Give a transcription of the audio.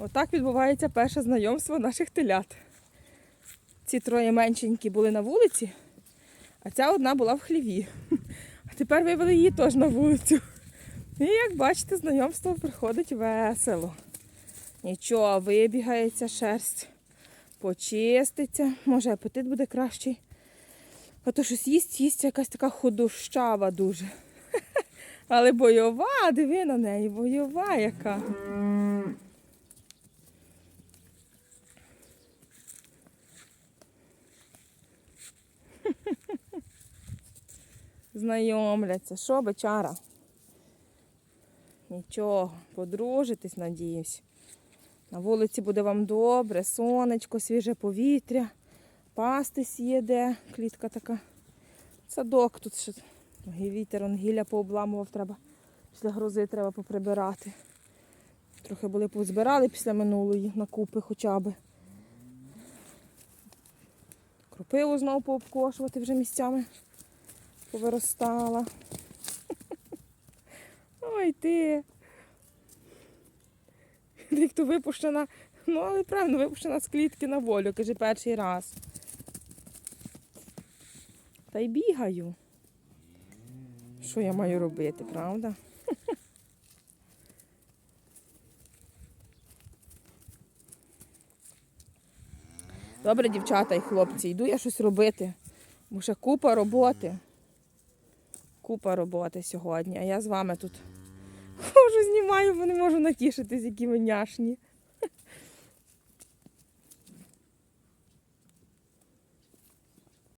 Отак відбувається перше знайомство наших телят. Ці троє меншенькі були на вулиці, а ця одна була в хліві. А тепер вивели її теж на вулицю. І як бачите, знайомство приходить весело. Нічого, вибігається шерсть, почиститься, може апетит буде кращий. А то щось їсть, їсть якась така худощава дуже. Але бойова, диви на неї, бойова яка. Знайомляться. Що, бичара? Нічого, подружитись, надіюсь. На вулиці буде вам добре, сонечко, свіже повітря, пастись є клітка така. Садок тут ще вітер, он гілля пообламував, треба. Після грози треба поприбирати. Трохи були позбирали після минулої накупи хоча б. Кропиву знову пообкошувати вже місцями повиростала. Ой ти. Як то випущена, ну але правильно, випущена з клітки на волю, каже, перший раз. Та й бігаю. Що я маю робити, правда? Добре, дівчата і хлопці, йду я щось робити. Бо ще купа роботи. Купа роботи сьогодні, а я з вами тут хожу, знімаю, бо не можу натішитись, які ви няшні.